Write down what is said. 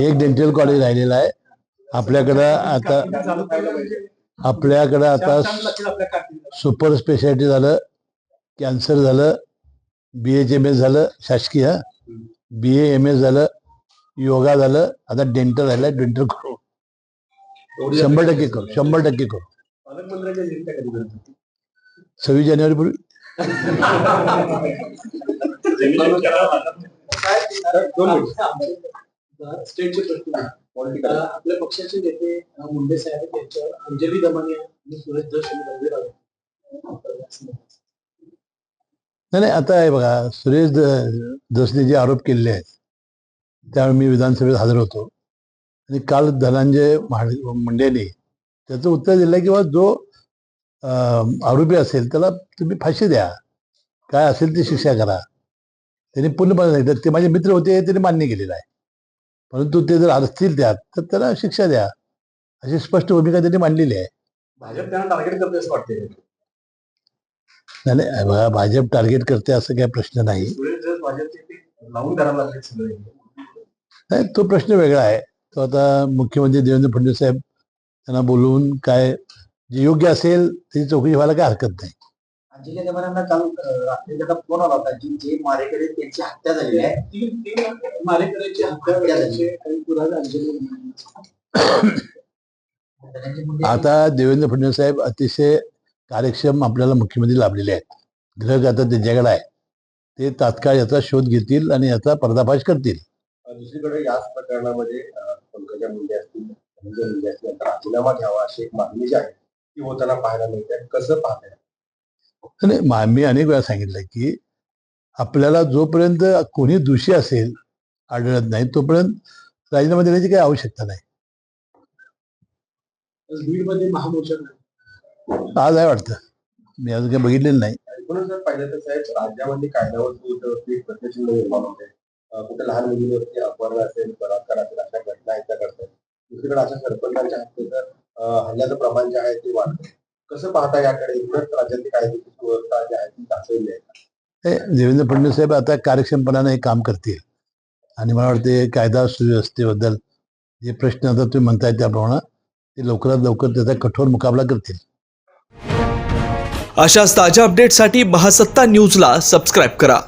एक dental college राहिलेलं आहे. आपल्याकडं आता आपल्याकडं आता सुपर स्पेशालिटी झालं कॅन्सर झालं बी एच एम एस झालं शासकीय. बी ए एम एस झालं योगा झालं आता डेंटल राहिलं डेंटल करू. शंभर टक्के करू शंभर टक्के करू. सव्वीस जानेवारी पूर्वी. दोन मिनिट. स्टेटचे प्रतिनिधी आपल्या पक्षाचे नेते मुंडे साहेब यांच्यावर अंजली दमानिया आणि सुरेश धस यांनी नाही नाही आता आहे बघा सुरेश दसने जे आरोप केलेले आहेत त्यावेळी मी विधानसभेत हजर होतो. आणि काल धनंजय मुंडेने त्याचं उत्तर दिलं किंवा जो आरोपी असेल त्याला तुम्ही फाशी द्या. काय असेल ती शिक्षा करा. त्यांनी पूर्णपणे सांगितलं. ते माझे मित्र होते त्यांनी मान्य केलेलं आहे. परंतु ते जर असतील त्यात तर त्याला शिक्षा द्या. अशी स्पष्ट भूमिका त्यांनी मांडलेली आहे. भाजप त्यांना टार्गेट करते असं वाटते नाही नाही भाजप टार्गेट करते असं काही प्रश्न नाही. सुरेश धस भाजपचे ते लावून करायला लागले सगळे. नाही तो प्रश्न वेगळा आहे. तो आता मुख्यमंत्री देवेंद्र फडणवीस साहेब त्यांना बोलवून काय जे योग्य असेल त्याची चौकशी व्हायला काय हरकत नाही. अंजली काल रात्री त्याचा फोन आला होता? की जे मारेकडे त्यांची हत्या झालेली आहे. तीन तीन मारेकऱ्यांची हत्या करायचे काही पुरावे अंजली आता देवेंद्र फडणवीस साहेब अतिशय कार्यक्षम आपल्याला मुख्यमंत्री लाभलेले आहेत. ग्रह आता त्यांच्याकडे आहे ते तात्काळ याचा शोध घेतील आणि याचा पर्दाफाश करतील. दुसरीकडे याच प्रकरणामध्ये अ, पंकजा मुंडे असतील धनंजय मुंडे असतील यांचा राजीनामा घ्यावा अशी एक मागणी जी आहे ती होताना पाहायला मिळते. कसं पाहताय? आणि मा- मी अनेक वेळा सांगितलं की आपल्याला जोपर्यंत कोणी दोषी असेल आढळत नाही तोपर्यंत राजीनामा देण्याची काही आवश्यकता नाही. आज आहे वाटतं. मी अजून काही बघितलेलं नाही. एकूणच जर पाहिलं तर साहेब राज्यामध्ये कायद्यावर प्रश्नचिन्ह निर्माण होते. कुठे लहान मुलीवरती अपहरण असेल बलात्कार असेल अशा घटना घडतात. दुसरीकडे अशा सरपंचांच्या हस्ते तर हल्ल्याचं प्रमाण जे आहे ते वाढतं. कसं पाहता याकडे? राज्यातली कायद्याची सुव्यवस्था जी आहे ती ढासळली आहे हे देवेंद्र फडणवीस साहेब आता कार्यक्षमपणाने हे काम करतील. आणि मला वाटते कायदा सुव्यवस्थेबद्दल जे प्रश्न आता तुम्ही म्हणताय त्याप्रमाणे ते लवकरात लवकर त्याचा कठोर मुकाबला करतील. अशाच ताज्या अपडेटसाठी महासत्ता न्यूजला सबस्क्राईब करा.